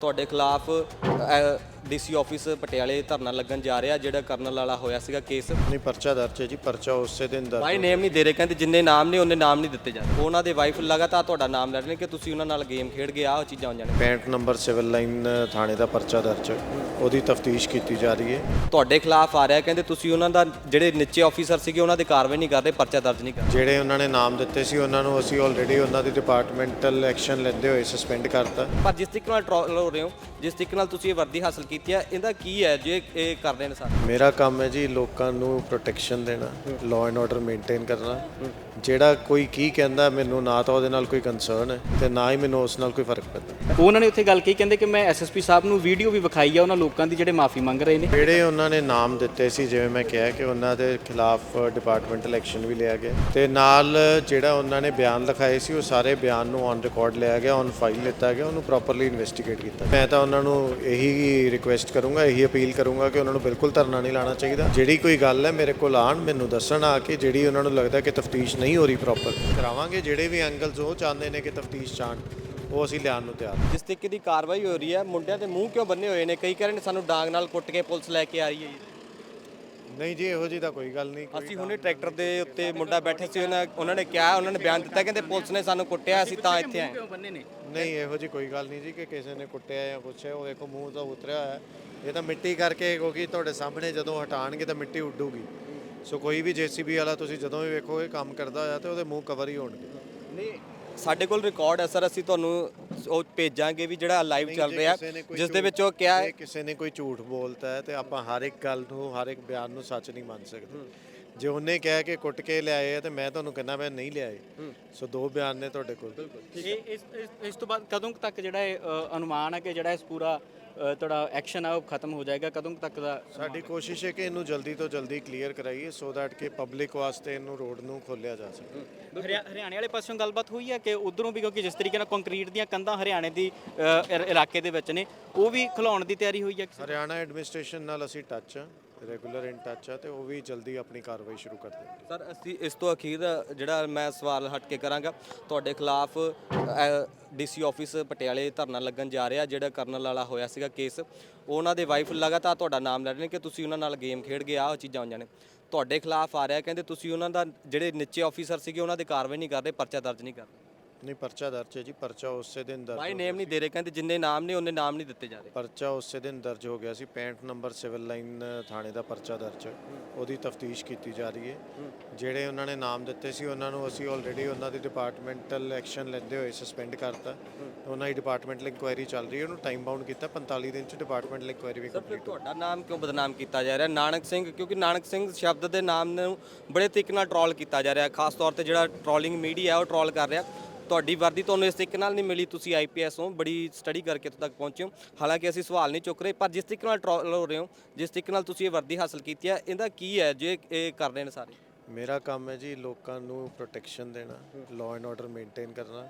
ਤੁਹਾਡੇ ਖਿਲਾਫ DC office ਪਟਿਆਲੇ ਧਰਨਾ ਲੱਗਣ ਜਾ ਰਿਹਾ ਜਿਹੜਾ ਕਰਨਲ ਵਾਲਾ ਹੋਇਆ ਸੀਗਾ ਕੇਸ। ਨਹੀਂ ਪਰਚਾ ਦਰਜ ਹੈ ਜੀ ਪਰਚਾ ਉਸੇ ਦਿਨ ਦਰਜ ਬਾਈ ਨੇਮ ਨਹੀਂ ਦੇ ਰਹੇ ਕਹਿੰਦੇ ਜਿੰਨੇ ਨਾਮ ਨੇ ਉਹਨੇ ਨਾਮ ਨਹੀਂ ਦਿੱਤੇ ਜਾਂਦੇ। ਉਹਨਾਂ ਦੇ ਵਾਈਫ ਲਗਾਤਾਰ ਤੁਹਾਡਾ ਨਾਮ ਲੈ ਰਹੇ ਨੇ ਕਿ ਤੁਸੀਂ ਉਹਨਾਂ ਨਾਲ ਗੇਮ ਖੇਡ ਗਏ ਆਹ ਚੀਜ਼ਾਂ ਹੋਈਆਂ ਨੇ 65 ਨੰਬਰ ਸਿਵਲ ਲਾਈਨ ਥਾਣੇ ਦਾ ਪਰਚਾ ਦਰਜ ਹੈ। ਉਹਦੀ ਤਫਤੀਸ਼ ਕੀਤੀ ਜਾ ਰਹੀ ਹੈ। ਤੁਹਾਡੇ ਖਿਲਾਫ ਆ ਰਿਹਾ ਕਹਿੰਦੇ ਤੁਸੀਂ ਉਹਨਾਂ ਦਾ ਜਿਹੜੇ ਨੀਚੇ ਆਫੀਸਰ ਸੀਗੇ ਉਹਨਾਂ ਦੇ ਕਾਰਵਾਈ ਨਹੀਂ ਕਰ ਰਹੇ ਪਰਚਾ ਦਰਜ ਨਹੀਂ ਕਰ ਜਿਹੜੇ ਉਹਨਾਂ ਨੇ ਨਾਮ ਦਿੱਤੇ ਸੀ ਉਹਨਾਂ ਨੂੰ ਅਸੀਂ ਆਲਰੇਡੀ ਉਹਨਾਂ ਦੀ ਡਿਪਾਰਟਮੈਂਟਲ ਐਕਸ਼ਨ ਲੈਂਦੇ ਹੋਏ ਸਸਪੈਂਡ ਕਰਤਾ। ਪਰ ਜਿਸ ਤਰੀਕੇ ਨਾਲ ਟਰੋਲ ਹੋ ਰਹੇ ਹੋ ਜਿਸ ਤਰੀਕੇ ਨਾਲ ਤੁਸੀਂ ਇਹ ਵਰਦੀ ਹਾਸਲ ਕੀਤੀ ਹੈ ਇਹਦਾ ਕੀ ਹੈ ਜੇ ਇਹ ਕਰ ਰਹੇ ਨੇ ਸਾਰੇ? ਮੇਰਾ ਕੰਮ ਹੈ ਜੀ ਲੋਕਾਂ ਨੂੰ ਪ੍ਰੋਟੈਕਸ਼ਨ ਦੇਣਾ ਲਾਅ ਐਂਡ ਆਰਡਰ ਮੇਨਟੇਨ ਕਰਨਾ। ਜਿਹੜਾ ਕੋਈ ਕੀ ਕਹਿੰਦਾ ਮੈਨੂੰ ਨਾ ਤਾਂ ਉਹਦੇ ਨਾਲ ਕੋਈ ਕੰਸਰਨ ਹੈ ਤੇ ਨਾ ਹੀ ਮੈਨੂੰ ਉਸ ਨਾਲ ਕੋਈ ਫ਼ਰਕ ਪੈਂਦਾ। ਉਹਨਾਂ ਨੇ ਉੱਥੇ ਗੱਲ ਕਹੀ ਕਹਿੰਦੇ ਕਿ ਮੈਂ ਐਸਐਸਪੀ ਸਾਹਿਬ ਨੂੰ ਵੀਡੀਓ ਵੀ ਵਿਖਾਈ ਆ ਉਹਨਾਂ ਲੋਕਾਂ ਦੀ ਜਿਹੜੇ ਮਾਫੀ ਮੰਗ ਰਹੇ ਨੇ। ਜਿਹੜੇ ਉਹਨਾਂ ਨੇ ਨਾਮ ਦਿੱਤੇ ਸੀ ਜਿਵੇਂ ਮੈਂ ਕਿਹਾ ਕਿ ਉਹਨਾਂ ਦੇ ਖਿਲਾਫ ਡਿਪਾਰਟਮੈਂਟਲ ਐਕਸ਼ਨ ਵੀ ਲਿਆ ਗਿਆ। ਤੇ ਨਾਲ ਜਿਹੜਾ ਉਹਨਾਂ ਨੇ ਬਿਆਨ ਲਿਖਾਏ ਸੀ ਉਹ ਸਾਰੇ ਬਿਆਨ ਨੂੰ ਔਨ ਰਿਕਾਰਡ ਲਿਆ ਗਿਆ ਔਨ ਫਾਈਲ ਲਿੱਤਾ ਗਿਆ ਉਹਨੂੰ ਪ੍ਰੋਪਰਲੀ ਇਨਵੈਸਟੀਗੇਟ ਕੀਤਾ ਮੈਂ ਤਾਂ ਉਹਨਾਂ ਨੂੰ ਇਹੀ ਰਿਕੁਐਸਟ ਕਰੂੰਗਾ, ਇਹੀ ਅਪੀਲ ਕਰੂੰਗਾ ਕਿ ਉਹਨਾਂ ਨੂੰ ਬਿਲਕੁਲ ਧਰਨਾ ਨਹੀਂ ਲਾਣਾ ਚਾਹੀਦਾ। ਜਿਹੜੀ ਕੋਈ ਗੱਲ ਹੈ, ਮੇਰੇ ਕੋਲ ਆਣ ਮੈਨੂੰ ਦੱਸਣ ਆ ਕੇ ਜਿਹੜੀ ਉਹਨਾਂ ਨੂੰ ਲੱਗਦਾ ਕਿ ਤਫਤੀਸ਼ ਨਹੀਂ ਹੋ ਰਹੀ ਪ੍ਰੋਪਰ ਕਰਾਵਾਂਗੇ। ਜਿਹੜੇ ਵੀ ਐਂਗਲਸ ਉਹ ਚਾਹੁੰਦੇ ਨੇ ਕਿ ਤਫਤੀਸ਼ ਚਾਣ ਉਹ ਅਸੀਂ ਲਿਆਉਣ ਨੂੰ ਤਿਆਰ ਜਿਸ ਤਰੀਕੇ ਦੀ ਕਾਰਵਾਈ ਹੋ ਰਹੀ ਹੈ, ਮੁੰਡਿਆਂ ਦੇ ਮੂੰਹ ਕਿਉਂ ਬੰਨੇ ਹੋਏ ਨੇ? ਕਈ ਕਹਿ ਰਹੇ ਨੇ, ਸਾਨੂੰ ਡਾਂਗ ਨਾਲ ਕੁੱਟ ਕੇ ਪੁਲਿਸ ਲੈ ਕੇ ਆ ਰਹੀ ਹੈ ਜੀ। ਨਹੀਂ ਜੀ ਇਹੋ ਜੀ ਤਾਂ ਕੋਈ ਗੱਲ ਨਹੀਂ ਕੋਈ ਅਸੀਂ ਹੁਣੇ ਟਰੈਕਟਰ ਦੇ ਉੱਤੇ ਮੁੰਡਾ ਬੈਠੇ ਸੀ ਉਹਨਾਂ ਉਹਨਾਂ ਨੇ ਕਿਹਾ ਉਹਨਾਂ ਨੇ ਬਿਆਨ ਦਿੱਤਾ ਕਹਿੰਦੇ ਪੁਲਿਸ ਨੇ ਸਾਨੂੰ ਕੁੱਟਿਆ ਅਸੀਂ ਤਾਂ ਇੱਥੇ ਆਏ। ਨਹੀਂ ਇਹੋ ਜੀ ਕੋਈ ਗੱਲ ਨਹੀਂ ਜੀ ਕਿ ਕਿਸੇ ਨੇ ਕੁੱਟਿਆ ਜਾਂ ਕੁਛ ਹੈ ਉਹ ਦੇਖੋ ਮੂੰਹ ਤਾਂ ਉਤਰਿਆ ਹੋਇਆ। ਹੈ। ਇਹ ਤਾਂ ਮਿੱਟੀ ਕਰਕੇ ਕਿਉਂਕਿ ਤੁਹਾਡੇ ਸਾਹਮਣੇ ਜਦੋਂ ਹਟਾਣਗੇ ਤਾਂ ਮਿੱਟੀ ਉੱਡੂਗੀ। ਸੋ ਕੋਈ ਵੀ ਜੀਸੀਬੀ ਵਾਲਾ ਤੁਸੀਂ ਜਦੋਂ ਵੀ ਵੇਖੋਗੇ ਕੰਮ ਕਰਦਾ ਹੋਇਆ ਤੇ ਉਹਦੇ ਮੂੰਹ ਕਵਰ ਹੀ ਹੋਣਗੇ। ਨਹੀਂ ਸਾਡੇ ਕੋਲ ਰਿਕਾਰਡ ਹੈ ਸਰ ਅਸੀਂ ਤੁਹਾਨੂੰ ਉਹ ਭੇਜਾਂਗੇ ਵੀ ਜਿਹੜਾ ਲਾਈਵ ਚੱਲ ਰਿਹਾ ਜਿਸ ਦੇ ਵਿੱਚ ਉਹ ਕਿਹਾ ਹੈ ਕਿਸੇ ਨੇ ਕੋਈ ਝੂਠ ਬੋਲਤਾ ਹੈ ਤੇ ਆਪਾਂ ਹਰ ਇੱਕ ਗੱਲ ਨੂੰ ਹਰ ਇੱਕ ਬਿਆਨ ਨੂੰ ਸੱਚ ਨਹੀਂ ਮੰਨ ਸਕਦੇ। ਜੇ ਉਹਨੇ ਕਿਹਾ ਕਿ ਕੁੱਟ ਕੇ ਲਿਆਏ ਆ ਤੇ ਮੈਂ ਤੁਹਾਨੂੰ ਕਹਿੰਦਾ ਮੈਂ ਨਹੀਂ ਲਿਆਏ। ਸੋ ਦੋ ਬਿਆਨ ਨੇ ਤੁਹਾਡੇ ਕੋਲ। ਇਹ ਇਸ ਤੋਂ ਬਾਅਦ ਕਦੋਂ ਤੱਕ ਜਿਹੜਾ ਇਹ ਅਨੁਮਾਨ ਹੈ ਕਿ ਜਿਹੜਾ ਇਸ ਪੂਰਾ ਤੁਹਾਡਾ ਐਕਸ਼ਨ ਆ ਉਹ ਖਤਮ ਹੋ ਜਾਏਗਾ। ਕਦੋਂ ਤੱਕ ਦਾ ਸਾਡੀ ਕੋਸ਼ਿਸ਼ ਹੈ ਕਿ ਇਹਨੂੰ ਜਲਦੀ ਤੋਂ ਜਲਦੀ ਕਲੀਅਰ ਕਰਾਈਏ ਸੋ ਦੈਟ ਕਿ ਪਬਲਿਕ ਵਾਸਤੇ ਇਹਨੂੰ ਰੋਡ ਨੂੰ ਖੋਲਿਆ ਜਾ ਸਕੇ। ਹਰਿਆ- ਹਰਿਆਣੇ ਵਾਲੇ ਪਾਸਿਓਂ ਗੱਲਬਾਤ ਹੋਈ ਹੈ ਕਿ ਉਧਰੋਂ ਵੀ ਕਿਉਂਕਿ ਜਿਸ ਤਰੀਕੇ ਨਾਲ ਕੰਕਰੀਟ ਦੀਆਂ ਕੰਧਾਂ ਹਰਿਆਣੇ ਦੀ ਅ, ਇਰ- ਇਲਾਕੇ ਦੇ ਵਿੱਚ ਨੇ ਉਹ ਵੀ ਖਿਲਾਉਣ ਦੀ ਤਿਆਰੀ ਹੋਈ ਹੈ ਹਰਿਆਣਾ ਐਡਮਿਨਿਸਟ੍ਰੇਸ਼ਨ ਨਾਲ ਅਸੀਂ ਟੱਚ ਆ। ਰੈਗੂਲਰ ਇਨ ਟੱਚ ਆ ਤੇ ਉਹ ਵੀ ਜਲਦੀ ਆਪਣੀ ਕਾਰਵਾਈ ਸ਼ੁਰੂ ਕਰ ਦੇਣਗੇ ਸਰ, ਅਸੀਂ ਇਸ ਤੋਂ ਅਖੀਰ ਜਿਹੜਾ ਮੈਂ ਸਵਾਲ ਹਟ ਕੇ ਕਰਾਂਗਾ, ਤੁਹਾਡੇ ਖਿਲਾਫ ਡੀਸੀ ਆਫਿਸ ਪਟਿਆਲੇ ਧਰਨਾ ਲੱਗਣ ਜਾ ਰਿਹਾ, ਜਿਹੜਾ ਕਰਨਲ ਵਾਲਾ ਹੋਇਆ ਸੀਗਾ ਕੇਸ, ਉਹਨਾਂ ਦੇ ਵਾਈਫ ਲਗਾਤਾਰ ਤੁਹਾਡਾ ਨਾਮ ਲੈ ਰਹੇ ਨੇ ਕਿ ਤੁਸੀਂ ਉਹਨਾਂ ਨਾਲ ਗੇਮ ਖੇਡ ਗਏ, ਆਹ ਚੀਜ਼ਾਂ ਹੋਈਆਂ ਨੇ। ਤੁਹਾਡੇ ਖਿਲਾਫ ਆ ਰਿਹਾ, ਕਹਿੰਦੇ ਤੁਸੀਂ ਉਹਨਾਂ ਦਾ ਜਿਹੜੇ ਨੀਚੇ ਆਫੀਸਰ ਸੀਗੇ, ਉਹਨਾਂ ਦੇ ਕਾਰਵਾਈ ਨਹੀਂ ਕਰ ਰਹੇ, ਪਰਚਾ ਦਰਜ ਨਹੀਂ ਕਰ ਰਹੇ। ਨਹੀਂ ਪਰਚਾ ਦਰਜ ਹੈ ਜੀ ਪਰਚਾ ਉਸੇ ਦਿਨ ਦਰਜ ਬਾਈ ਨੇਮ ਨਹੀਂ ਦੇ ਰਹੇ ਕਹਿੰਦੇ ਜਿੰਨੇ ਨਾਮ ਨੇ ਉਹਨੇ ਨਾਮ ਨਹੀਂ ਦਿੱਤੇ ਜਾ ਰਹੇ। ਪਰਚਾ ਉਸੇ ਦਿਨ ਦਰਜ ਹੋ ਗਿਆ ਸੀ 65 ਨੰਬਰ ਸਿਵਲ ਲਾਈਨ ਥਾਣੇ ਦਾ ਪਰਚਾ ਦਰਜ ਹੈ। ਉਹਦੀ ਤਫਤੀਸ਼ ਕੀਤੀ ਜਾ ਰਹੀ ਹੈ। ਜਿਹੜੇ ਉਹਨਾਂ ਨੇ ਨਾਮ ਦਿੱਤੇ ਸੀ ਉਹਨਾਂ ਨੂੰ ਅਸੀਂ ਆਲਰੇਡੀ ਉਹਨਾਂ ਦੀ ਡਿਪਾਰਟਮੈਂਟਲ ਐਕਸ਼ਨ ਲੈਂਦੇ ਹੋਏ ਸਸਪੈਂਡ ਕਰਤਾ। ਉਹਨਾਂ ਦੀ ਡਿਪਾਰਟਮੈਂਟਲ ਇਨਕੁਆਇਰੀ ਚੱਲ ਰਹੀ ਹੈ ਉਹਨੂੰ ਟਾਈਮ ਬਾਉਂਡ ਕੀਤਾ 45 ਦਿਨ ਚ ਡਿਪਾਰਟਮੈਂਟਲ ਇਨਕੁਆਇਰੀ ਵੀ ਸਰ ਫਿਰ ਤੁਹਾਡਾ ਨਾਮ ਕਿਉਂ ਬਦਨਾਮ ਕੀਤਾ ਜਾ ਰਿਹਾ? ਨਾਨਕ ਸਿੰਘ ਕਿਉਂਕਿ ਨਾਨਕ ਸਿੰਘ ਸ਼ਬਦ ਦੇ ਨਾਮ ਨੂੰ ਬੜੇ ਤਰੀਕੇ ਨਾਲ ਟ੍ਰੋਲ ਕੀਤਾ ਜਾ ਰਿਹਾ। ਖਾਸ ਤੌਰ ਤੇ ਜਿਹੜਾ ਟ੍ਰੋਲਿੰਗ ਮੀਡੀਆ ਹੈ ਉਹ ਟ੍ਰੋਲ ਕਰ ਰਿਹਾ। ਤੁਹਾਡੀ ਵਰਦੀ ਤੁਹਾਨੂੰ ਇਸ ਤਰੀਕੇ ਨਾਲ ਨਹੀਂ ਮਿਲੀ ਤੁਸੀਂ ਆਈਪੀਐਸ ਹੋ ਬੜੀ ਸਟੱਡੀ ਕਰਕੇ ਇੱਥੋਂ ਤੱਕ ਪਹੁੰਚੇ ਹੋ। ਹਾਲਾਂਕਿ ਅਸੀਂ ਸਵਾਲ ਨਹੀਂ ਚੁੱਕ ਰਹੇ ਪਰ ਜਿਸ ਤਰੀਕੇ ਨਾਲ ਟ੍ਰੋਲ ਹੋ ਰਹੇ ਹੋ ਜਿਸ ਤਰੀਕੇ ਨਾਲ ਤੁਸੀਂ ਇਹ ਵਰਦੀ ਹਾਸਲ ਕੀਤੀ ਹੈ ਇਹਦਾ ਕੀ ਹੈ ਜੇ ਇਹ ਕਰ ਰਹੇ ਨੇ ਸਾਰੇ? ਮੇਰਾ ਕੰਮ ਹੈ ਜੀ ਲੋਕਾਂ ਨੂੰ ਪ੍ਰੋਟੈਕਸ਼ਨ ਦੇਣਾ ਲਾਅ ਐਂਡ ਆਰਡਰ ਮੇਨਟੇਨ ਕਰਨਾ।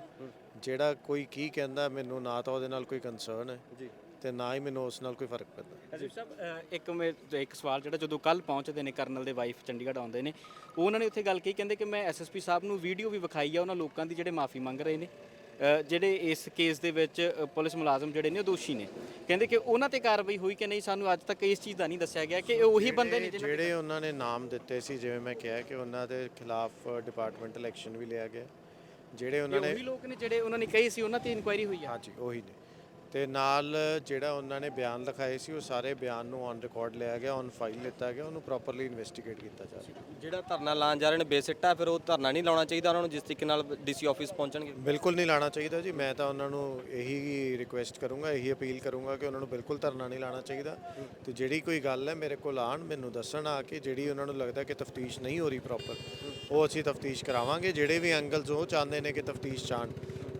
ਜਿਹੜਾ ਕੋਈ ਕੀ ਕਹਿੰਦਾ ਮੈਨੂੰ ਨਾ ਤਾਂ ਉਹਦੇ ਨਾਲ ਕੋਈ ਕੰਸਰਨ ਹੈ। ਜੀ। ਤੇ ਨਾ ਹੀ ਮੈਨੂੰ ਉਸ ਨਾਲ ਕੋਈ ਫ਼ਰਕ ਪੈਂਦਾ। ਅਜੀਬ ਸਾਹਿਬ ਇੱਕ ਮੇ ਇੱਕ ਸਵਾਲ ਜਿਹੜਾ ਜਦੋਂ ਕੱਲ ਪਹੁੰਚਦੇ ਨੇ ਕਰਨਲ ਦੇ ਵਾਈਫ ਚੰਡੀਗੜ੍ਹ ਆਉਂਦੇ ਨੇ ਉਹਨਾਂ ਨੇ ਉੱਥੇ ਗੱਲ ਕਹੀ ਕਹਿੰਦੇ ਕਿ ਮੈਂ ਐਸਐਸਪੀ ਸਾਹਿਬ ਨੂੰ ਵੀਡੀਓ ਵੀ ਵਿਖਾਈ ਆ ਉਹਨਾਂ ਲੋਕਾਂ ਦੀ ਜਿਹੜੇ ਮਾਫੀ ਮੰਗ ਰਹੇ ਨੇ ਜਿਹੜੇ ਇਸ ਕੇਸ ਦੇ ਵਿੱਚ ਪੁਲਿਸ ਮੁਲਾਜ਼ਮ ਜਿਹੜੇ ਨੇ ਉਹ ਦੋਸ਼ੀ ਨੇ। ਕਹਿੰਦੇ ਕਿ ਉਹਨਾਂ ਤੇ ਕਾਰਵਾਈ ਹੋਈ ਕਿ ਨਹੀਂ ਸਾਨੂੰ ਅੱਜ ਤੱਕ ਇਸ ਚੀਜ਼ ਦਾ ਨਹੀਂ ਦੱਸਿਆ ਗਿਆ ਕਿ ਇਹ ਉਹੀ ਬੰਦੇ ਨੇ ਜਿਹੜੇ ਉਹਨਾਂ ਨੇ ਨਾਮ ਦਿੱਤੇ ਸੀ ਜਿਵੇਂ ਮੈਂ ਕਿਹਾ ਕਿ ਉਹਨਾਂ ਦੇ ਖਿਲਾਫ ਡਿਪਾਰਟਮੈਂਟਲ ਐਕਸ਼ਨ ਵੀ ਲਿਆ ਗਿਆ। ਜਿਹੜੇ ਉਹਨਾਂ ਨੇ ਉਹੀ ਲੋਕ ਨੇ ਜਿਹੜੇ ਉਹਨਾਂ ਨੇ ਕਹੀ ਸੀ ਉਹਨਾਂ ਤੇ ਇਨਕੁਆਇਰੀ ਹੋਈ ਆ? ਹਾਂਜੀ ਉਹੀ ਨੇ। ਤੇ ਨਾਲ ਜਿਹੜਾ ਉਹਨਾਂ ਨੇ ਬਿਆਨ ਲਿਖਾਏ ਸੀ ਉਹ ਸਾਰੇ ਬਿਆਨ ਨੂੰ ਔਨ ਰਿਕਾਰਡ ਲਿਆ ਗਿਆ ਔਨ ਫਾਈਲ ਲਿੱਤਾ ਗਿਆ ਉਹਨੂੰ ਪ੍ਰੋਪਰਲੀ ਇਨਵੈਸਟੀਗੇਟ ਕੀਤਾ ਜਾ ਰਿਹਾ। ਜਿਹੜਾ ਧਰਨਾ ਲਾਉਣ ਜਾ ਰਹੇ ਨੇ ਬੇਸਿੱਟਾ ਫਿਰ ਉਹ ਧਰਨਾ ਨਹੀਂ ਲਾਉਣਾ ਚਾਹੀਦਾ ਉਹਨਾਂ ਨੂੰ ਜਿਸ ਤਰੀਕੇ ਨਾਲ ਡੀਸੀ ਆਫਿਸ ਪਹੁੰਚਣਗੇ? ਬਿਲਕੁਲ ਨਹੀਂ ਲਾਣਾ ਚਾਹੀਦਾ ਜੀ ਮੈਂ ਤਾਂ ਉਹਨਾਂ ਨੂੰ ਇਹੀ ਰਿਕੁਐਸਟ ਕਰੂੰਗਾ ਇਹੀ ਅਪੀਲ ਕਰੂੰਗਾ ਕਿ ਉਹਨਾਂ ਨੂੰ ਬਿਲਕੁਲ ਧਰਨਾ ਨਹੀਂ ਲਾਣਾ ਚਾਹੀਦਾ। ਤੇ ਜਿਹੜੀ ਕੋਈ ਗੱਲ ਹੈ ਮੇਰੇ ਕੋਲ ਆਣ ਮੈਨੂੰ ਦੱਸਣ ਆ ਕੇ ਜਿਹੜੀ ਉਹਨਾਂ ਨੂੰ ਲੱਗਦਾ ਕਿ ਤਫਤੀਸ਼ ਨਹੀਂ ਹੋ ਰਹੀ ਪ੍ਰੋਪਰ ਉਹ ਅਸੀਂ ਤਫਤੀਸ਼ ਕਰਾਵਾਂਗੇ ਜਿਹੜੇ ਵੀ ਐਂਗਲਸ ਉਹ ਚਾਹੁੰਦੇ ਨੇ ਕਿ ਤਫਤੀਸ਼ ਚਾਣ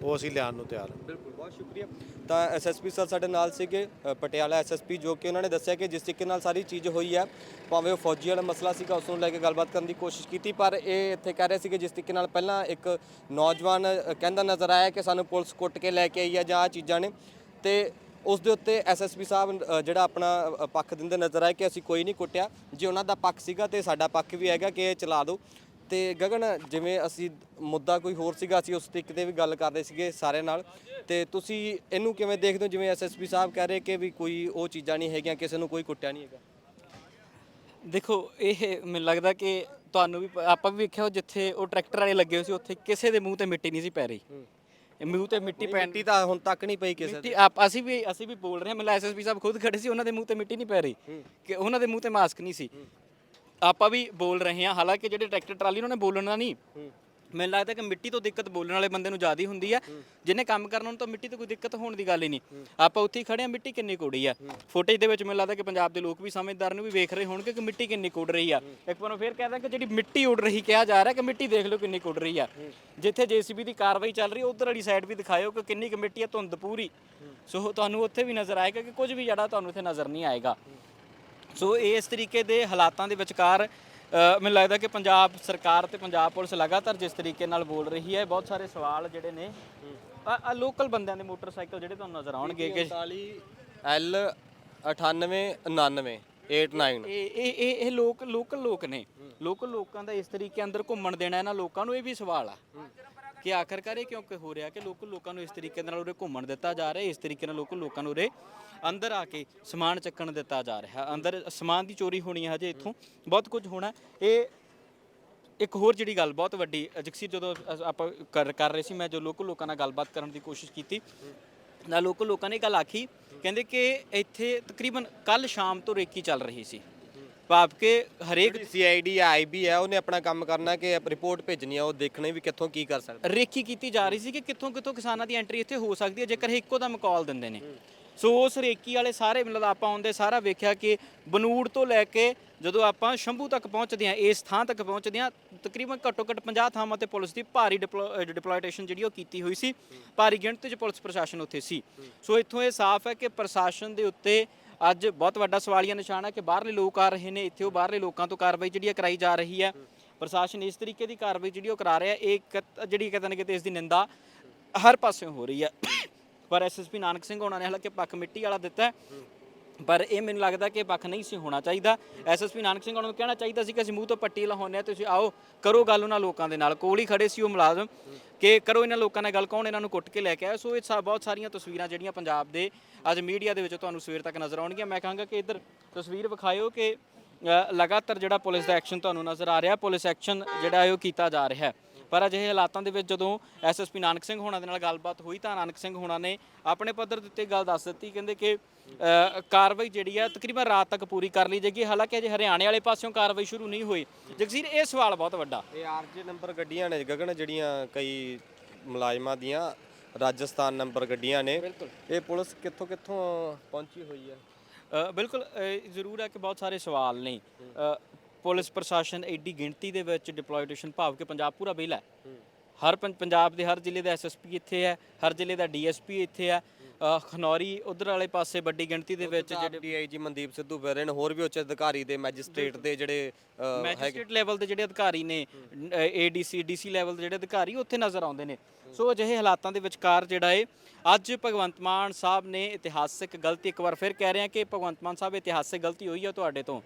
ਉਹ ਅਸੀਂ ਲਿਆਉਣ ਨੂੰ ਤਿਆਰ ਹਾਂ। ਬਿਲਕੁਲ। ਬਹੁਤ ਸ਼ੁਕਰੀਆ। ਤਾਂ ਐਸਐਸਪੀ ਸਰ ਸਾਡੇ ਨਾਲ ਸੀਗੇ ਅ, ਪਟਿਆਲਾ ਐਸਐਸਪੀ ਜੋ ਕਿ ਉਹਨਾਂ ਨੇ ਦੱਸਿਆ ਕਿ ਜਿਸ ਤਰੀਕੇ ਨਾਲ ਸਾਰੀ ਚੀਜ਼ ਹੋਈ ਹੈ ਭਾਵੇਂ ਉਹ ਫੌਜੀ ਵਾਲਾ ਮਸਲਾ ਸੀਗਾ ਉਸ ਨੂੰ ਲੈ ਕੇ ਗੱਲਬਾਤ ਕਰਨ ਦੀ ਕੋਸ਼ਿਸ਼ ਕੀਤੀ ਪਰ ਇਹ ਇੱਥੇ ਕਹਿ ਰਹੇ ਸੀਗੇ ਜਿਸ ਤਰੀਕੇ ਨਾਲ ਪਹਿਲਾਂ ਇੱਕ ਨੌਜਵਾਨ ਅ, ਕਹਿੰਦਾ ਨਜ਼ਰ ਆਇਆ ਕਿ ਸਾਨੂੰ ਪੁਲਿਸ ਕੁੱਟ ਕੇ ਲੈ ਕੇ ਆਈ ਹੈ ਜਾਂ ਆ ਚੀਜ਼ਾਂ ਨੇ। ਤੇ ਉਸ ਦੇ ਉੱਤੇ ਐਸਐਸਪੀ ਸਾਹਿਬ ਅ, ਜਿਹੜਾ ਆਪਣਾ ਅ, ਪੱਖ ਦਿੰਦੇ ਨਜ਼ਰ ਆਏ ਕਿ ਅਸੀਂ ਕੋਈ ਨਹੀਂ ਕੁੱਟਿਆ। ਜੇ ਉਹਨਾਂ ਦਾ ਪੱਖ ਸੀਗਾ ਤੇ ਸਾਡਾ ਪੱਖ ਵੀ ਹੈਗਾ ਕਿ ਇਹ ਚਲਾ ਦਿਓ ਤੇ ਗਗਨ ਜਿਵੇਂ ਅਸੀਂ ਮੁੱਦਾ ਕੋਈ ਹੋਰ ਸੀਗਾ ਅਸੀਂ ਉਸ ਤਰੀਕੇ ਤੇ ਵੀ ਗੱਲ ਕਰਦੇ ਸੀਗੇ ਸਾਰਿਆਂ ਨਾਲ। ਤੇ ਤੁਸੀਂ ਇਹਨੂੰ ਕਿਵੇਂ ਦੇਖਦੇ ਹੋ? ਜਿਵੇਂ ਐਸਐਸਪੀ ਸਾਹਿਬ ਕਹਿ ਰਹੇ ਕਿ ਵੀ ਕੋਈ ਉਹ ਚੀਜ਼ਾਂ ਨਹੀਂ ਹੈਗੀਆਂ ਕਿਸੇ ਨੂੰ ਕੋਈ ਕੁੱਟਿਆ ਨਹੀਂ ਹੈਗਾ। ਦੇਖੋ ਇਹ ਮੈਨੂੰ ਲੱਗਦਾ ਕਿ ਤੁਹਾਨੂੰ ਵੀ ਆਪਾਂ ਵੀ ਵੇਖਿਆ ਉਹ ਜਿੱਥੇ ਉਹ ਟਰੈਕਟਰ ਵਾਲੇ ਲੱਗੇ ਹੋਏ ਸੀ ਉੱਥੇ ਕਿਸੇ ਦੇ ਮੂੰਹ ਤੇ ਮਿੱਟੀ ਨਹੀਂ ਸੀ ਪੈ ਰਹੀ। ਇਹ ਮੂੰਹ ਤੇ ਮਿੱਟੀ ਪੈਣ ਮਿੱਟੀ ਤਾਂ ਹੁਣ ਤੱਕ ਨਹੀਂ ਪਈ ਕਿਸੇ ਮਿੱਟੀ ਆਪ ਅਸੀਂ ਵੀ ਅਸੀਂ ਵੀ ਬੋਲ ਰਹੇ ਹਾਂ ਮਤਲਬ ਐਸਐਸਪੀ ਸਾਹਿਬ ਖੁਦ ਖੜੇ ਸੀ ਉਹਨਾਂ ਦੇ ਮੂੰਹ ਤੇ ਮਿੱਟੀ ਨਹੀਂ ਪੈ ਰਹੀ ਕਿ ਉਹਨਾਂ ਦੇ ਮੂੰਹ ਤੇ ਮਾਸਕ ਨਹੀਂ ਸੀ। ਆਪਾਂ ਵੀ ਬੋਲ ਰਹੇ ਹਾਂ। ਹਾਲਾਂਕਿ ਜਿਹੜੇ ਟਰੈਕਟਰ ਟਰਾਲੀ ਉਹਨਾਂ ਨੇ ਬੋਲਣਾ ਨਹੀਂ। ਮੈਨੂੰ ਲੱਗਦਾ ਕਿ ਮਿੱਟੀ ਤੋਂ ਦਿੱਕਤ ਬੋਲਣ ਵਾਲੇ ਬੰਦੇ ਨੂੰ ਜ਼ਿਆਦਾ ਹੁੰਦੀ ਆ। ਜਿਹਨੇ ਕੰਮ ਕਰਨਾ ਉਹਨੂੰ ਤਾਂ ਮਿੱਟੀ ਤੋਂ ਕੋਈ ਦਿੱਕਤ ਹੋਣ ਦੀ ਗੱਲ ਹੀ ਨਹੀਂ। ਆਪਾਂ ਉੱਥੇ ਹੀ ਖੜੇ ਆ ਮਿੱਟੀ ਕਿੰਨੀ ਕੋੜੀ ਆ। ਫੁਟੇਜ ਦੇ ਵਿੱਚ ਮੈਨੂੰ ਲੱਗਦਾ ਕਿ ਪੰਜਾਬ ਦੇ ਲੋਕ ਵੀ ਸਮਝਦਾਰ ਨੇ ਵੀ ਵੇਖ ਰਹੇ ਹੋਣਗੇ ਕਿ ਮਿੱਟੀ ਕਿੰਨੀ ਕੁੱਡ ਰਹੀ ਆ। ਇੱਕ ਵਾਰ ਫੇਰ ਕਹਿੰਦਾ ਕਿ ਜਿਹੜੀ ਮਿੱਟੀ ਉੱਡ ਰਹੀ ਕਿਹਾ ਜਾ ਰਿਹਾ ਕਿ ਮਿੱਟੀ ਦੇਖ ਲਓ ਕਿੰਨੀ ਕੁੱਡ ਰਹੀ ਆ। ਜਿੱਥੇ ਜੀਸੀਬੀ ਦੀ ਕਾਰਵਾਈ ਚੱਲ ਰਹੀ ਉਧਰ ਵਾਲੀ ਸਾਈਡ ਵੀ ਦਿਖਾਇਓ ਕਿ ਕਿੰਨੀ ਕੁ ਮਿੱਟੀ ਆ ਧੁੰਦ ਪੂਰੀ। ਸੋ ਤੁਹਾਨੂੰ ਉੱਥੇ ਵੀ ਨਜ਼ਰ ਆਏਗਾ ਕਿ ਕੁਝ ਵੀ ਜੜਾ ਤੁਹਾਨੂੰ ਇੱਥੇ ਨਜ਼ਰ ਨਹੀਂ ਆਏਗਾ। ਸੋ ਇਸ ਤਰੀਕੇ ਦੇ ਹਾਲਾਤਾਂ ਦੇ ਵਿਚਕਾਰ ਮੈਨੂੰ ਲੱਗਦਾ ਕਿ ਪੰਜਾਬ ਸਰਕਾਰ ਤੇ ਪੰਜਾਬ ਪੁਲਿਸ ਲਗਾਤਾਰ ਜਿਸ ਤਰੀਕੇ ਨਾਲ ਬੋਲ ਰਹੀ ਹੈ ਬਹੁਤ ਸਾਰੇ ਸਵਾਲ ਜਿਹੜੇ ਨੇ ਆ ਲੋਕਲ ਬੰਦਿਆਂ ਦੇ ਮੋਟਰਸਾਈਕਲ ਜਿਹੜੇ ਤੁਹਾਨੂੰ ਨਜ਼ਰ ਆਉਣਗੇ ਕਿ 39 L 98 99 89 ਇਹ ਇਹ ਇਹ ਇਹ ਲੋਕ ਲੋਕਲ ਲੋਕ ਨੇ। ਲੋਕਲ ਲੋਕਾਂ ਦਾ ਇਸ ਤਰੀਕੇ ਅੰਦਰ ਘੁੰਮਣ ਦੇਣਾ ਇਹਨਾਂ ਲੋਕਾਂ ਨੂੰ ਇਹ ਵੀ ਸਵਾਲ ਆ। ਕਿ ਆਖਰਕਾਰ ਇਹ ਕਿਉਂ ਹੋ ਰਿਹਾ ਕਿ ਲੋਕਲ ਲੋਕਾਂ ਨੂੰ ਇਸ ਤਰੀਕੇ ਦੇ ਨਾਲ ਉਰੇ ਘੁੰਮਣ ਦਿੱਤਾ ਜਾ ਰਿਹਾ ਇਸ ਤਰੀਕੇ ਨਾਲ ਲੋਕਲ ਲੋਕਾਂ ਨੂੰ ਉਰੇ ਅੰਦਰ ਆ ਕੇ ਸਮਾਨ ਚੱਕਣ ਦਿੱਤਾ ਜਾ ਰਿਹਾ। ਅੰਦਰ ਸਮਾਨ ਦੀ ਚੋਰੀ ਹੋਣੀ ਹੈ ਹਜੇ ਇੱਥੋਂ ਬਹੁਤ ਕੁਝ ਹੋਣਾ। ਇਹ ਇੱਕ ਹੋਰ ਜਿਹੜੀ ਗੱਲ ਬਹੁਤ ਵੱਡੀ ਅ, ਜਗਸੀਰ ਜਦੋਂ ਆਪਾਂ ਕਰ ਕਰ ਰਹੇ ਸੀ ਮੈਂ ਜੋ ਲੋਕਲ ਲੋਕਾਂ ਨਾਲ ਗੱਲਬਾਤ ਕਰਨ ਦੀ ਕੋਸ਼ਿਸ਼ ਕੀਤੀ ਨਾ ਲੋਕਲ ਲੋਕਾਂ ਨੇ ਇਹ ਗੱਲ ਆਖੀ ਕਹਿੰਦੇ ਕਿ ਇੱਥੇ ਤਕਰੀਬਨ ਕੱਲ ਸ਼ਾਮ ਤੋਂ ਰੇਕੀ ਚੱਲ ਰਹੀ ਸੀ। ਭਾਵ ਕਿ ਹਰੇਕ ਸੀਆਈਡੀ ਆਈਬੀ ਹੈ ਉਹਨੇ ਆਪਣਾ ਕੰਮ ਕਰਨਾ ਕਿ ਰਿਪੋਰਟ ਭੇਜਣੀ ਆ ਉਹ ਦੇਖਣੇ ਵੀ ਕਿੱਥੋਂ ਕੀ ਕਰ ਸਕਦਾ। ਰੇਕੀ ਕੀਤੀ ਜਾ ਰਹੀ ਸੀ ਕਿ ਕਿੱਥੋਂ ਕਿੱਥੋਂ ਕਿਸਾਨਾਂ ਦੀ ਐਂਟਰੀ ਇੱਥੇ ਹੋ ਸਕਦੀ ਹੈ ਜੇਕਰ ਇਹ ਇੱਕੋ ਦਮ ਕਾਲ ਦਿੰਦੇ ਨੇ। ਸੋ ਉਸ ਰੇਕੀ ਵਾਲੇ ਸਾਰੇ ਮਤਲਬ ਆਪਾਂ ਆਉਂਦੇ ਸਾਰਾ ਵੇਖਿਆ ਕਿ ਬਨੂੜ ਤੋਂ ਲੈ ਕੇ ਜਦੋਂ ਆਪਾਂ ਸ਼ੰਭੂ ਤੱਕ ਪਹੁੰਚਦੇ ਹਾਂ ਇਸ ਥਾਂ ਤੱਕ ਪਹੁੰਚਦੇ ਹਾਂ ਤਕਰੀਬਨ ਘੱਟੋ ਘੱਟ 50 ਥਾਵਾਂ ਤੇ ਪੁਲਿਸ ਦੀ ਭਾਰੀ ਡਿਪਲੋਇਟੇਸ਼ਨ ਜਿਹੜੀ ਉਹ ਕੀਤੀ ਹੋਈ ਸੀ। ਭਾਰੀ ਗਿਣਤੀ 'ਚ ਪੁਲਿਸ ਪ੍ਰਸ਼ਾਸਨ ਉੱਥੇ ਸੀ। ਸੋ ਇੱਥੋਂ ਇਹ ਸਾਫ਼ ਹੈ ਕਿ ਪ੍ਰਸ਼ਾਸਨ ਦੇ ਉੱਤੇ ਅੱਜ ਬਹੁਤ ਵੱਡਾ ਸਵਾਲੀਆ ਨਿਸ਼ਾਨ ਹੈ ਕਿ ਬਾਹਰਲੇ ਲੋਕ ਆ ਰਹੇ ਨੇ, ਇੱਥੇ ਉਹ ਬਾਹਰਲੇ ਲੋਕਾਂ ਤੋਂ ਕਾਰਵਾਈ ਜਿਹੜੀ ਹੈ ਕਰਾਈ ਜਾ ਰਹੀ ਹੈ। ਪ੍ਰਸ਼ਾਸਨ ਇਸ ਤਰੀਕੇ ਦੀ ਕਾਰਵਾਈ ਜਿਹੜੀ ਉਹ ਕਰਾ ਰਿਹਾ, ਇਹ ਕਿਤ- ਜਿਹੜੀ ਕਿਤੇ ਨਾ ਕਿਤੇ ਇਸ ਦੀ ਨਿੰਦਾ ਹਰ ਪਾਸਿਓਂ ਹੋ ਰਹੀ ਹੈ। ਪਰ ਐਸਐਸਪੀ ਨਾਨਕ ਸਿੰਘ ਹੋਣਾ ਨੇ ਹਾਲਾਂਕਿ ਪੱਖ ਮਿੱਟੀ ਵਾਲਾ ਦਿੱਤਾ ਪਰ ਇਹ ਮੈਨੂੰ ਲੱਗਦਾ ਕਿ ਪੱਖ ਨਹੀਂ ਸੀ ਹੋਣਾ ਚਾਹੀਦਾ। ਐਸਐਸਪੀ ਨਾਨਕ ਸਿੰਘ ਉਹਨਾਂ ਨੂੰ ਕਹਿਣਾ ਚਾਹੀਦਾ ਸੀ ਕਿ ਅਸੀਂ ਮੂੰਹ ਤੋਂ ਪੱਟੀ ਲਹਾਉਂਦੇ ਆ ਤੁਸੀਂ ਆਓ ਕਰੋ ਗੱਲ ਉਹਨਾਂ ਲੋਕਾਂ ਦੇ ਨਾਲ। ਕੋਲ ਹੀ ਖੜੇ ਸੀ ਉਹ ਮੁਲਾਜ਼ਮ ਕਿ ਕਰੋ ਇਹਨਾਂ ਲੋਕਾਂ ਨਾਲ ਗੱਲ ਕੌਣ ਇਹਨਾਂ ਨੂੰ ਕੁੱਟ ਕੇ ਲੈ ਕੇ ਆਇਆ। ਸੋ ਇਹ ਸਾ- ਬਹੁਤ ਸਾਰੀਆਂ ਤਸਵੀਰਾਂ ਜਿਹੜੀਆਂ ਪੰਜਾਬ ਦੇ ਅੱਜ ਮੀਡੀਆ ਦੇ ਵਿੱਚ ਤੁਹਾਨੂੰ ਸਵੇਰ ਤੱਕ ਨਜ਼ਰ ਆਉਣਗੀਆਂ। ਮੈਂ ਕਹਾਂਗਾ ਕਿ ਇੱਧਰ ਤਸਵੀਰ ਵਿਖਾਇਓ ਕਿ ਅ, ਲਗਾਤਾਰ ਜਿਹੜਾ ਪੁਲਿਸ ਦਾ ਐਕਸ਼ਨ ਤੁਹਾਨੂੰ ਨਜ਼ਰ ਆ ਰਿਹਾ। ਪੁਲਿਸ ਐਕਸ਼ਨ ਜਿਹੜਾ ਹੈ ਉਹ ਕੀਤਾ ਜਾ ਰਿਹਾ ਹੈ। ਪਰ ਅਜਿਹੇ ਹਾਲਾਤਾਂ ਦੇ ਵਿੱਚ ਜਦੋਂ ਐਸਐਸਪੀ ਨਾਨਕ ਸਿੰਘ ਹੋਣਾ ਦੇ ਨਾਲ ਗੱਲਬਾਤ ਹੋਈ ਤਾਂ ਨਾਨਕ ਸਿੰਘ ਹੋਣਾ ਨੇ ਆਪਣੇ ਪੱਧਰ ਦੇ ਉੱਤੇ ਗੱਲ ਦੱਸ ਦਿੱਤੀ ਕਹਿੰਦੇ ਕਿ ਕਾਰਵਾਈ ਜਿਹੜੀ ਆ ਤਕਰੀਬਨ ਰਾਤ ਤੱਕ ਪੂਰੀ ਕਰ ਲਈ ਜਾਏਗੀ। ਹਾਲਾਂਕਿ ਅਜੇ ਹਰਿਆਣੇ ਵਾਲੇ ਪਾਸਿਓਂ ਕਾਰਵਾਈ ਸ਼ੁਰੂ ਨਹੀਂ ਹੋਈ। ਜਗਸੀਰ ਇਹ ਸਵਾਲ ਬਹੁਤ ਵੱਡਾ। ਇਹ ਆਰਜੇ ਨੰਬਰ ਗੱਡੀਆਂ ਨੇ ਗਗਨ ਜਿਹੜੀਆਂ ਕਈ ਮੁਲਾਜ਼ਮਾਂ ਦੀਆਂ ਰਾਜਸਥਾਨ ਨੰਬਰ ਗੱਡੀਆਂ ਨੇ। ਇਹ ਪੁਲਿਸ ਕਿੱਥੋਂ ਕਿੱਥੋਂ ਪਹੁੰਚੀ ਹੋਈ ਹੈ ਬਿਲਕੁਲ ਜ਼ਰੂਰ ਹੈ ਕਿ ਬਹੁਤ ਸਾਰੇ ਸਵਾਲ ਨੇ। ਪੁਲਿਸ ਪ੍ਰਸ਼ਾਸਨ ਐਡੀ ਗਿਣਤੀ ਦੇ ਵਿੱਚ ਡਿਪਲੋਇਟੇਸ਼ਨ ਭਾਵ ਕਿ ਪੰਜਾਬ ਪੂਰਾ ਵਿਹਲਾ ਹੈ। ਹਰ ਪੰ- ਪੰਜਾਬ ਦੇ ਹਰ ਜ਼ਿਲ੍ਹੇ ਦਾ ਐਸਐਸਪੀ ਇੱਥੇ ਹੈ ਹਰ ਜ਼ਿਲ੍ਹੇ ਦਾ ਡੀਐਸਪੀ ਇੱਥੇ ਹੈ ਅ, ਖਨੌਰੀ ਉਧਰ ਵਾਲੇ ਪਾਸੇ ਵੱਡੀ ਗਿਣਤੀ ਦੇ ਵਿੱਚ ਜਿਹੜੇ ਡੀਆਈਜੀ ਮਨਦੀਪ ਸਿੱਧੂ ਫਿਰ ਨੇ ਹੋਰ ਵੀ ਉੱਚ ਅਧਿਕਾਰੀ ਦੇ ਮੈਜਿਸਟ੍ਰੇਟ ਦੇ ਜਿਹੜੇ ਮੈਜਿਸਟ੍ਰੇਟ ਲੈਵਲ ਦੇ ਜਿਹੜੇ ਅਧਿਕਾਰੀ ਨੇ ਏਡੀਸੀ ਡੀਸੀ ਲੈਵਲ ਦੇ ਜਿਹੜੇ ਅਧਿਕਾਰੀ ਉੱਥੇ ਨਜ਼ਰ ਆਉਂਦੇ ਨੇ। ਸੋ ਅਜਿਹੇ ਹਾਲਾਤਾਂ ਦੇ ਵਿਚਕਾਰ ਜਿਹੜਾ ਏ ਅੱਜ ਭਗਵੰਤ ਮਾਨ ਸਾਹਿਬ ਨੇ ਇਤਿਹਾਸਕ ਗਲਤੀ ਇੱਕ ਵਾਰ ਫਿਰ ਕਹਿ ਰਹੇ ਹਾਂ ਕਿ ਭਗਵੰਤ ਮਾਨ ਸਾਹਿਬ ਇਤਿਹਾਸਕ ਗਲਤੀ ਹੋਈ ਹੈ ਤੁਹਾਡੇ ਤੋਂ।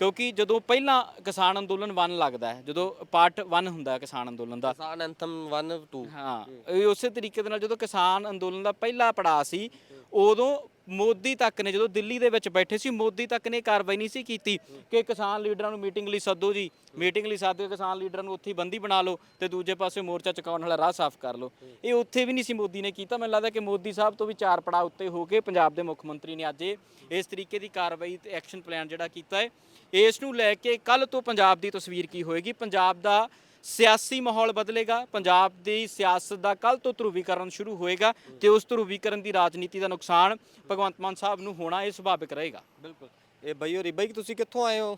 ਕਿਉਂਕਿ ਜਦੋਂ ਪਹਿਲਾਂ ਕਿਸਾਨ ਅੰਦੋਲਨ 1 ਲੱਗਦਾ ਹੈ ਜਦੋਂ ਪਾਰਟ 1 ਹੁੰਦਾ ਹੈ ਕਿਸਾਨ ਅੰਦੋਲਨ ਦਾ। ਕਿਸਾਨ ਐਂਥਮ 1 2 ਹਾਂ ਇਹ ਉਸੇ ਤਰੀਕੇ ਦੇ ਨਾਲ ਜਦੋਂ ਕਿਸਾਨ ਅੰਦੋਲਨ ਦਾ ਪਹਿਲਾ ਪੜਾਅ ਸੀ ਉਦੋਂ ਮੋਦੀ ਤੱਕ ਨੇ, ਜਦੋਂ ਦਿੱਲੀ ਦੇ ਵਿੱਚ ਬੈਠੇ ਸੀ, ਮੋਦੀ ਤੱਕ ਨੇ ਕਾਰਵਾਈ ਨਹੀਂ ਸੀ ਕੀਤੀ ਕਿ ਕਿਸਾਨ ਲੀਡਰਾਂ ਨੂੰ ਮੀਟਿੰਗ ਲਈ ਸੱਦੋ ਜੀ। ਮੀਟਿੰਗ ਲਈ ਸੱਦ ਕੇ ਕਿਸਾਨ ਲੀਡਰਾਂ ਨੂੰ ਉੱਥੇ ਹੀ ਬੰਦੀ ਬਣਾ ਲਓ ਤੇ ਦੂਜੇ ਪਾਸੇ ਮੋਰਚਾ ਚੁਕਾਉਣ ਵਾਲਾ ਰਾਹ ਸਾਫ਼ ਕਰ ਲਓ। ਇਹ ਉੱਥੇ ਵੀ ਨਹੀਂ ਸੀ ਮੋਦੀ ਨੇ ਕੀਤਾ। ਮੈਨੂੰ ਲੱਗਦਾ ਕਿ ਮੋਦੀ ਸਾਹਿਬ ਤੋਂ ਵੀ ਚਾਰ ਪੜਾਅ ਉੱਤੇ ਹੋ ਕੇ ਪੰਜਾਬ ਦੇ ਮੁੱਖ ਮੰਤਰੀ ਨੇ ਅੱਜ ਇਸ ਤਰੀਕੇ ਦੀ ਕਾਰਵਾਈ ਤੇ ਐਕਸ਼ਨ ਪਲਾਨ ਜਿਹੜਾ ਕੀਤਾ ਹੈ। ਇਸ ਨੂੰ ਲੈ ਕੇ ਕੱਲ ਤੋਂ ਪੰਜਾਬ ਦੀ ਤਸਵੀਰ ਕੀ ਹੋਏਗੀ? ਪੰਜਾਬ ਦਾ ਸਿਆਸੀ ਮਾਹੌਲ ਬਦਲੇਗਾ ਪੰਜਾਬ ਦੀ ਸਿਆਸਤ ਦਾ ਕੱਲ ਤੋਂ ਧਰੂਵੀਕਰਨ ਸ਼ੁਰੂ ਹੋਏਗਾ ਤੇ ਉਸ ਧਰੂਵੀਕਰਨ ਦੀ ਰਾਜਨੀਤੀ ਦਾ ਨੁਕਸਾਨ ਭਗਵੰਤ ਮਾਨ ਸਾਹਿਬ ਨੂੰ ਹੋਣਾ ਇਹ ਸੁਭਾਵਿਕ ਰਹੇਗਾ। ਬਿਲਕੁਲ। ਇਹ ਬਈ ਹੋਰੀ ਬਈ ਤੁਸੀਂ ਕਿੱਥੋਂ ਆਏ ਹੋ?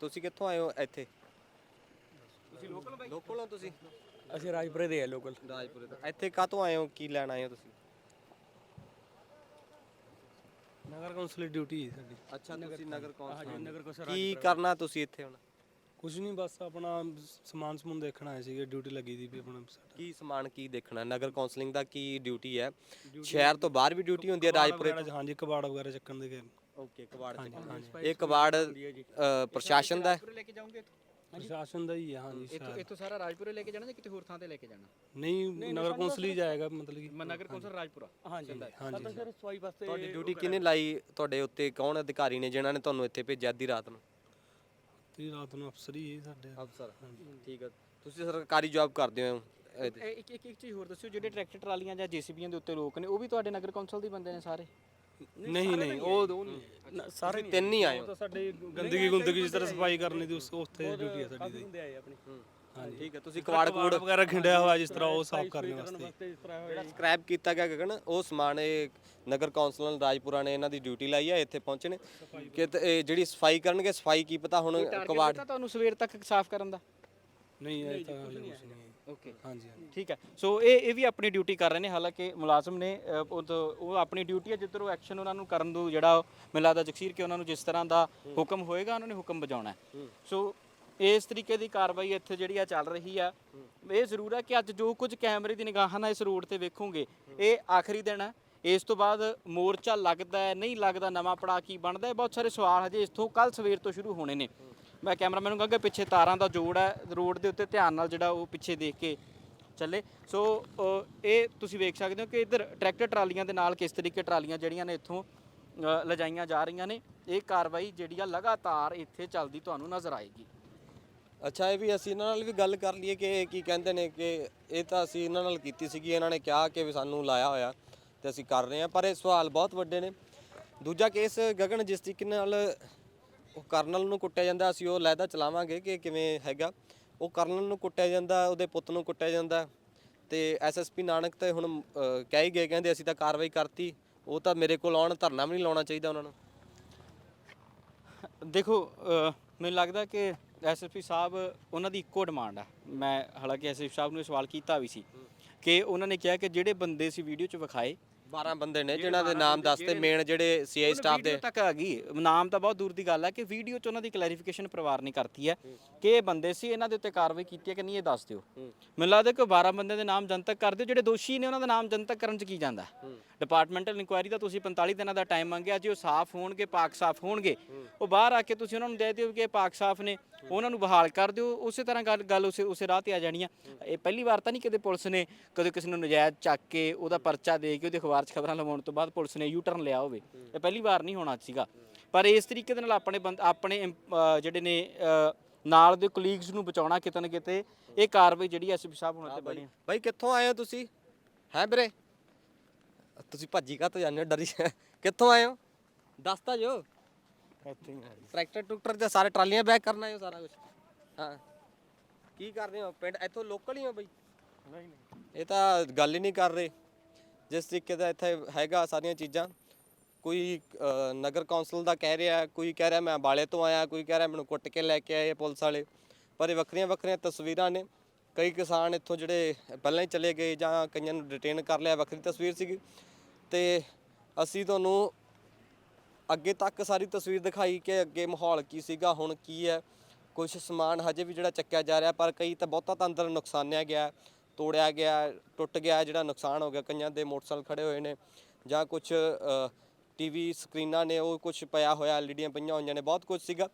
ਤੁਸੀਂ ਕਿੱਥੋਂ ਆਏ ਹੋ ਇੱਥੇ? ਤੁਸੀਂ ਲੋਕਲ ਬਈ? ਲੋਕਲ ਹੋ ਤੁਸੀਂ? ਅਸੀਂ ਰਾਜਪੁਰੇ ਦੇ ਆ ਲੋਕਲ ਰਾਜਪੁਰੇ ਤੋਂ। ਇੱਥੇ ਕਾਹਤੋਂ ਆਏ ਹੋ? ਕੀ ਲੈਣ ਆਏ ਹੋ ਤੁਸੀਂ? ਨਗਰ ਕੌਂਸਲ ਦੀ ਡਿਊਟੀ ਹੈ ਸਾਡੀ। ਅੱਛਾ ਤੁਸੀਂ ਨਗਰ ਕੌਂਸਲ ਨਗਰ ਕੌਂਸਲ ਕੀ ਕਰਨਾ ਤੁਸੀਂ ਇੱਥੇ ਹੁਣ? ਕੁਝ ਨਹੀਂ ਬਸ ਆਪਣਾ ਸਮਾਨ ਸਮੂਨ ਦੇਖਣ ਆਏ ਸੀਗੇ ਡਿਊਟੀ ਲੱਗੀ ਦੀ ਵੀ ਆਪਣਾ ਸਾਡਾ। ਕੀ ਸਮਾਨ ਕੀ ਦੇਖਣਾ? ਨਗਰ ਕੌਂਸਲਿੰਗ ਦਾ ਕੀ ਡਿਊਟੀ ਹੈ? ਸ਼ਹਿਰ ਤੋਂ ਬਾਹਰ ਵੀ ਡਿਊਟੀ ਹੁੰਦੀ ਹੈ ਰਾਜਪੁਰੇ ਵਗੈਰਾ 'ਚ, ਹਾਂਜੀ ਕਬਾੜ ਵਗੈਰਾ ਚੱਕਣ ਦੇ ਗਏ ਓਕੇ ਕਬਾੜ ਚ ਇਹ ਕਬਾੜ ਅ, ਪ੍ਰਸ਼ਾਸਨ ਦਾ ਹੈ? ਲੈ ਕੇ ਜਾਓਗੇ ਪ੍ਰਸ਼ਾਸਨ ਦਾ ਹੀ ਹੈ ਹਾਂਜੀ ਇੱਥੋਂ ਸ਼ਾਇਦ ਇੱਥੋਂ ਸਾਰਾ ਰਾਜਪੁਰੇ ਲੈ ਕੇ ਜਾਣਾ ਜਾਂ ਕਿਤੇ ਹੋਰ ਥਾਂ ਤੇ ਲੈ ਕੇ ਜਾਣਾ? ਨਹੀਂ ਨਗਰ ਕੌਂਸਲ ਹੀ ਜਾਏਗਾ ਮਤਲਬ ਕਿ। ਮ- ਨਗਰ ਕੌਂਸਲ ਰਾਜਪੁਰਾ। ਹਾਂਜੀ ਹਾਂਜੀ। ਸਫ਼ਾਈ ਵਾਸਤੇ ਤੁਹਾਡੀ ਡਿਊਟੀ ਕਿਹਨੇ ਲਾਈ? ਤੁਹਾਡੇ ਉੱਤੇ ਕੌਣ ਅਧਿਕਾਰੀ ਨੇ ਜਿਨ੍ਹਾਂ ਨੇ ਤੁਹਾਨੂੰ ਇੱਥੇ ਭੇਜਿਆ ਅੱਧੀ ਰਾਤ ਨੂੰ? ਤੇ ਰਾਤ ਨੂੰ ਅਫਸਰ ਹੀ ਸਾਡੇ ਅਫਸਰ ਠੀਕ ਹੈ ਤੁਸੀਂ ਸਰਕਾਰੀ ਜੌਬ ਕਰਦੇ ਹੋ। ਇਹ ਇੱਕ ਇੱਕ ਇੱਕ ਚੀਜ਼ ਹੋਰ ਦੱਸਿਓ ਜਿਹੜੇ ਟਰੈਕਟਰ ਟਰਾਲੀਆਂ ਜਾਂ ਜੀਸੀਬੀਆਂ ਦੇ ਉੱਤੇ ਲੋਕ ਨੇ ਉਹ ਵੀ ਤੁਹਾਡੇ ਨਗਰ ਕੌਂਸਲ ਦੇ ਬੰਦੇ ਨੇ ਸਾਰੇ? ਨਹੀਂ ਨਹੀਂ ਉਹ ਉਹ ਨਹੀਂ। ਸਾਰੇ ਤਿੰਨ ਹੀ ਆਏ ਉਹ ਹੋ ਤਾਂ ਸਾਡੇ ਗੰਦਗੀ ਗੁੰਦਗੀ ਜਿਸ ਤਰ੍ਹਾਂ ਸਫ਼ਾਈ ਕਰਨੀ ਦੀ ਉਸ ਉੱਥੇ ਡਿਊਟੀ ਹੈ ਸਾਡੀ ਦੀ ਠੀਕ ਹੈ ਤੁਸੀਂ ਕਵਾੜ ਕਵਾੜ ਵਗੈਰਾ ਖਿੰਡਿਆ ਹੋਇਆ ਜਿਸ ਤਰ੍ਹਾਂ ਉਹ ਸਾਫ਼ ਕਰਨ ਵਾਸਤੇ। ਜਿਹੜਾ ਸਕ੍ਰੈਪ ਕੀਤਾ ਗਿਆ ਗਗਨ ਉਹ ਸਮਾਨ ਇਹ ਨਗਰ ਕੌਂਸਲ ਰਾਜਪੁਰਾ ਨੇ ਇਹਨਾਂ ਦੀ ਡਿਊਟੀ ਲਾਈ ਹੈ ਇੱਥੇ ਪਹੁੰਚੇ ਨੇ। ਕਿ ਤੇ ਇਹ ਜਿਹੜੀ ਸਫ਼ਾਈ ਕਰਨਗੇ ਸਫ਼ਾਈ ਕੀ ਪਤਾ ਹੁਣ ਕਵਾੜ ਤਾਂ ਤੁਹਾਨੂੰ ਸਵੇਰ ਤੱਕ ਸਾਫ਼ ਕਰਨ ਦਾ? ਨਹੀਂ ਇਹ ਤਾਂ ਹਾਲੇ ਕੁਛ ਨਹੀਂ ਹੈ। ਓਕੇ ਹਾਂਜੀ ਹਾਂਜੀ। ਠੀਕ ਹੈ। ਸੋ ਇਹ ਇਹ ਵੀ ਆਪਣੀ ਡਿਊਟੀ ਕਰ ਰਹੇ ਨੇ ਹਾਲਾਂਕਿ ਮੁਲਾਜ਼ਮ ਨੇ ਅ, ਉਹ ਤੋਂ ਉਹ ਆਪਣੀ ਡਿਊਟੀ ਹੈ ਜਿੱਧਰ ਉਹ ਐਕਸ਼ਨ ਉਹਨਾਂ ਨੂੰ ਕਰਨ ਦੋ ਜਿਹੜਾ ਮੈਨੂੰ ਲੱਗਦਾ ਜਗਸੀਰ ਕਿ ਉਹਨਾਂ ਨੂੰ ਜਿਸ ਤਰ੍ਹਾਂ ਦਾ ਹੁਕਮ ਹੋਏਗਾ ਉਹਨਾਂ ਨੇ ਹੁਕਮ ਬਜਾਉਣਾ ਹੈ। ਸੋ ਇਸ ਤਰੀਕੇ ਦੀ ਕਾਰਵਾਈ ਇੱਥੇ ਜਿਹੜੀ ਆ ਚੱਲ ਰਹੀ ਆ। ਇਹ ਜ਼ਰੂਰ ਹੈ ਕਿ ਅੱਜ ਜੋ ਕੁਝ ਕੈਮਰੇ ਦੀ ਨਿਗਾਹਾਂ ਨਾਲ ਇਸ ਰੋਡ ਤੇ ਵੇਖੋਗੇ ਇਹ ਆਖਰੀ ਦਿਨ ਹੈ ਇਸ ਤੋਂ ਬਾਅਦ ਮੋਰਚਾ ਲੱਗਦਾ ਹੈ ਨਹੀਂ ਲੱਗਦਾ ਨਵਾਂ ਪੜਾ ਕੀ ਬਣਦਾ ਹੈ ਬਹੁਤ ਸਾਰੇ ਸਵਾਲ ਹਜੇ ਇਥੋਂ ਕੱਲ ਸਵੇਰ ਤੋਂ ਸ਼ੁਰੂ ਹੋਣੇ ਨੇ। ਮੈਂ ਕੈਮਰਾਮੈਨ ਨੂੰ ਕਹਾਂਗਾ ਪਿੱਛੇ ਤਾਰਾਂ ਦਾ ਜੋੜ ਹੈ ਰੋਡ ਦੇ ਉੱਤੇ ਧਿਆਨ ਨਾਲ ਜਿਹੜਾ ਉਹ ਪਿੱਛੇ ਦੇਖ ਕੇ ਚੱਲੇ। ਸੋ ਇਹ ਤੁਸੀਂ ਵੇਖ ਸਕਦੇ ਹੋ ਕਿ ਇੱਧਰ ਟਰੈਕਟਰ ਟਰਾਲੀਆਂ ਦੇ ਨਾਲ ਕਿਸ ਤਰੀਕੇ ਟਰਾਲੀਆਂ ਜਿਹੜੀਆਂ ਨੇ ਇੱਥੋਂ ਅ, ਲਿਜਾਈਆਂ ਜਾ ਰਹੀਆਂ ਨੇ। ਇਹ ਕਾਰਵਾਈ ਜਿਹੜੀ ਆ ਲਗਾਤਾਰ ਇੱਥੇ ਚੱਲਦੀ ਤੁਹਾਨੂੰ ਨਜ਼ਰ ਆਏਗੀ। ਅੱਛਾ, ਇਹ ਵੀ ਅਸੀਂ ਇਹਨਾਂ ਨਾਲ ਵੀ ਗੱਲ ਕਰ ਲਈਏ ਕਿ ਕੀ ਕਹਿੰਦੇ ਨੇ ਕਿ ਇਹ ਤਾਂ ਅਸੀਂ ਇਹਨਾਂ ਨਾਲ ਕੀਤੀ ਸੀਗੀ, ਇਹਨਾਂ ਨੇ ਕਿਹਾ ਕਿ ਵੀ ਸਾਨੂੰ ਲਾਇਆ ਹੋਇਆ ਤੇ ਅਸੀਂ ਕਰ ਰਹੇ ਹਾਂ, ਪਰ ਇਹ ਸਵਾਲ ਬਹੁਤ ਵੱਡੇ ਨੇ। ਦੂਜਾ ਕੇਸ, ਗਗਨ ਜਿਸ ਤਰੀਕੇ ਨਾਲ ਉਹ ਕਰਨਲ ਨੂੰ ਕੁੱਟਿਆ ਜਾਂਦਾ, ਅਸੀਂ ਉਹ ਲੈਦਾ ਚਲਾਵਾਂਗੇ ਕਿ ਕਿਵੇਂ ਹੈਗਾ। ਉਹ ਕਰਨਲ ਨੂੰ ਕੁੱਟਿਆ ਜਾਂਦਾ, ਉਹਦੇ ਪੁੱਤ ਨੂੰ ਕੁੱਟਿਆ ਜਾਂਦਾ ਤੇ ਐਸਐਸਪੀ ਨਾਨਕ ਤੇ ਹੁਣ ਕਹਿ ਹੀ ਗਏ, ਕਹਿੰਦੇ ਅਸੀਂ ਤਾਂ ਕਾਰਵਾਈ ਕਰਤੀ, ਉਹ ਤਾਂ ਮੇਰੇ ਕੋਲ ਆਉਣ, ਧਰਨਾ ਵੀ ਨਹੀਂ ਲਾਉਣਾ ਚਾਹੀਦਾ ਉਹਨਾਂ ਨੂੰ। ਦੇਖੋ ਮੈਨੂੰ ਲੱਗਦਾ ਕਿ ਐਸਐਸਪੀ ਸਾਹਿਬ ਉਹਨਾਂ ਦੀ ਇੱਕੋ ਡਿਮਾਂਡ ਆ। ਮੈਂ ਹਾਲਾਂਕਿ ਐਸਐਸਪੀ ਸਾਹਿਬ ਨੂੰ ਇਹ ਸਵਾਲ ਕੀਤਾ ਵੀ ਸੀ ਕਿ ਉਹਨਾਂ ਨੇ ਕਿਹਾ ਕਿ ਜਿਹੜੇ ਬੰਦੇ ਸੀ ਵੀਡੀਓ 'ਚ ਵਿਖਾਏ 12 ਬੰਦੇ ਨੇ ਜਿਨ੍ਹਾਂ ਦੇ ਨਾਮ ਦੱਸਦੇ ਮੇਨ ਜਿਹੜੇ ਸੀਆਈ ਸਟਾਫ ਦੇ। ਤੱਕ ਆ ਗਈ ਨਾਮ ਤਾਂ ਬਹੁਤ ਦੂਰ ਦੀ ਗੱਲ ਹੈ ਕਿ ਵੀਡੀਓ 'ਚ ਉਹਨਾਂ ਦੀ ਕਲੈਰੀਫਿਕੇਸ਼ਨ ਪਰਿਵਾਰ ਨੇ ਕਰਤੀ ਹੈ ਕਿ ਇਹ ਬੰਦੇ ਸੀ ਇਹਨਾਂ ਦੇ ਉੱਤੇ ਕਾਰਵਾਈ ਕੀਤੀ ਹੈ ਕਿ ਨਹੀਂ ਇਹ ਦੱਸ ਦਿਓ। ਮੈਨੂੰ ਲੱਗਦਾ ਕਿ 12 ਬੰਦੇ ਦੇ ਨਾਮ ਜਨਤਕ ਕਰ ਦਿਓ ਜਿਹੜੇ ਦੋਸ਼ੀ ਨੇ ਉਹਨਾਂ ਦਾ ਨਾਮ ਜਨਤਕ ਕਰਨ 'ਚ ਕੀ ਜਾਂਦਾ ਡਿਪਾਰਟਮੈਂਟਲ ਇਨਕੁਆਇਰੀ ਦਾ ਤੁਸੀਂ 45 ਦਿਨਾਂ ਦਾ ਟਾਈਮ ਮੰਗਿਆ ਜੇ ਉਹ ਸਾਫ਼ ਹੋਣਗੇ ਪਾਕ ਸਾਫ਼ ਹੋਣਗੇ। ਉਹ ਬਾਹਰ ਆ ਕੇ ਤੁਸੀਂ ਉਹਨਾਂ ਨੂੰ ਦੇ ਦਿਓ ਕਿ ਇਹ ਪਾਕ ਸਾਫ਼ ਨੇ ਉਹਨਾਂ ਨੂੰ ਬਹਾਲ ਕਰ ਦਿਓ ਉਸੇ ਤਰ੍ਹਾਂ ਗੱਲ ਗੱਲ ਉਸੇ ਉਸੇ ਰਾਹ ਤੇ ਆ ਜਾਣੀ ਆ। ਇਹ ਪਹਿਲੀ ਵਾਰ ਤਾਂ ਨਹੀਂ ਕਿਤੇ ਪੁਲਿਸ ਨੇ ਕਦੇ ਕਿਸੇ ਨੂੰ ਨਜਾਇਜ਼ ਚੱਕ ਕੇ ਉਹਦਾ ਪਰਚਾ ਦੇ ਕੇ ਉਹਦੇ ਅਖਬਾਰ 'ਚ ਖਬਰਾਂ ਲਵਾਉਣ ਤੋਂ ਬਾਅਦ ਪੁਲਿਸ ਨੇ ਯੂ ਟਰਨ ਲਿਆ ਹੋਵੇ। ਇਹ ਪਹਿਲੀ ਵਾਰ ਨਹੀਂ ਹੋਣਾ ਸੀਗਾ। ਪਰ ਇਸ ਤਰੀਕੇ ਦੇ ਨਾਲ ਆਪਣੇ ਬੰਦ ਆਪਣੇ ਇੰਪ- ਅਹ ਜਿਹੜੇ ਨੇ ਅਹ ਨਾਲ ਦੇ ਕੋਲੀਗਸ ਨੂੰ ਬਚਾਉਣਾ ਕਿਤੇ ਨਾ ਕਿਤੇ ਇਹ ਕਾਰਵਾਈ ਜਿਹੜੀ ਐਸਪੀ ਸਾਹਿਬ ਹੁਣ ਤੇ ਬਣੀ। ਬਾਈ ਕਿੱਥੋਂ ਆਏ ਹੋ ਤੁਸੀਂ? ਹੈ ਵੀਰੇ? ਤੁਸੀਂ ਭੱਜੀ ਕਾ ਤੋਂ ਜਾਂਦੇ ਹੋ? ਡਰੀ ਕਿੱਥੋਂ ਆਏ ਹੋ? ਦੱਸ ਤਾਂ ਜੋ। ਟਰੈਕਟਰ ਟੁਕਟਰ ਤੇ ਸਾਰੇ ਟਰਾਲੀਆਂ ਬੈਕ ਕਰਨ ਆਏ ਹੋ ਸਾਰਾ ਕੁਝ ਹਾਂ। ਕੀ ਕਰ ਰਹੇ ਹੋ? ਪਿੰਡ ਇੱਥੋਂ ਲੋਕਲ ਹੀ ਹੋ ਬਈ? ਨਹੀਂ ਨਹੀਂ। ਇਹ ਤਾਂ ਗੱਲ ਹੀ ਨਹੀਂ ਕਰ ਰਹੇ। ਜਿਸ ਤਰੀਕੇ ਦਾ ਇੱਥੇ ਹੈਗਾ ਸਾਰੀਆਂ ਚੀਜ਼ਾਂ। ਕੋਈ ਨਗਰ ਕੌਂਸਲ ਦਾ ਕਹਿ ਰਿਹਾ, ਕੋਈ ਕਹਿ ਰਿਹਾ, ਮੈਂ ਅੰਬਾਲੇ ਤੋਂ ਆਇਆ, ਕੋਈ ਕਹਿ ਰਿਹਾ, ਮੈਨੂੰ ਕੁੱਟ ਕੇ ਲੈ ਕੇ ਆਏ ਪੁਲਿਸ ਵਾਲੇ। ਪਰ ਇਹ ਵੱਖਰੀਆਂ ਵੱਖਰੀਆਂ ਤਸਵੀਰਾਂ ਨੇ। ਕਈ ਕਿਸਾਨ ਇੱਥੋਂ ਜਿਹੜੇ ਪਹਿਲਾਂ ਹੀ ਚਲੇ ਗਏ ਜਾਂ ਕਈਆਂ ਨੂੰ ਡਿਟੇਨ ਕਰ ਲਿਆ, ਵੱਖਰੀ ਤਸਵੀਰ ਸੀਗੀ। ਤੇ ਅਸੀਂ ਤੁਹਾਨੂੰ ਅੱਗੇ ਤੱਕ ਸਾਰੀ ਤਸਵੀਰ ਦਿਖਾਈ ਕਿ ਅੱਗੇ ਮਾਹੌਲ ਕੀ ਸੀਗਾ, ਹੁਣ ਕੀ ਹੈ। ਕੁਝ ਸਮਾਨ ਹਜੇ ਵੀ ਜਿਹੜਾ ਚੱਕਿਆ ਜਾ ਰਿਹਾ, ਪਰ ਕਈ ਤਾਂ ਬਹੁਤਾ ਤਾਂ ਅੰਦਰ ਨੁਕਸਾਨਿਆ ਗਿਆ। ਤੋੜਿਆ ਗਿਆ, ਟੁੱਟ ਗਿਆ, ਜਿਹੜਾ ਨੁਕਸਾਨ ਹੋ ਗਿਆ, ਕਈਆਂ ਦੇ ਮੋਟਰਸਾਈਕਲ ਖੜੇ ਹੋਏ ਨੇ ਜਾਂ ਕੁਝ ਟੀਵੀ ਸਕਰੀਨਾਂ ਨੇ ਉਹ ਕੁਝ ਪਿਆ ਹੋਇਆ ਐਲਈਡੀਆਂ ਪਈਆਂ ਹੋਈਆਂ ਨੇ, ਬਹੁਤ ਕੁਝ ਸੀਗਾ।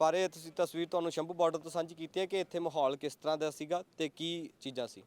ਪਰ ਇਹ ਤੁਸੀਂ ਤਸਵੀਰ ਤੁਹਾਨੂੰ ਸ਼ੰਭੂ ਬਾਰਡਰ ਤੋਂ ਸਾਂਝੀ ਕੀਤੀ ਹੈ ਕਿ ਇੱਥੇ ਮਾਹੌਲ ਕਿਸ ਤਰ੍ਹਾਂ ਦਾ ਸੀਗਾ ਤੇ ਕੀ ਚੀਜ਼ਾਂ ਸੀ?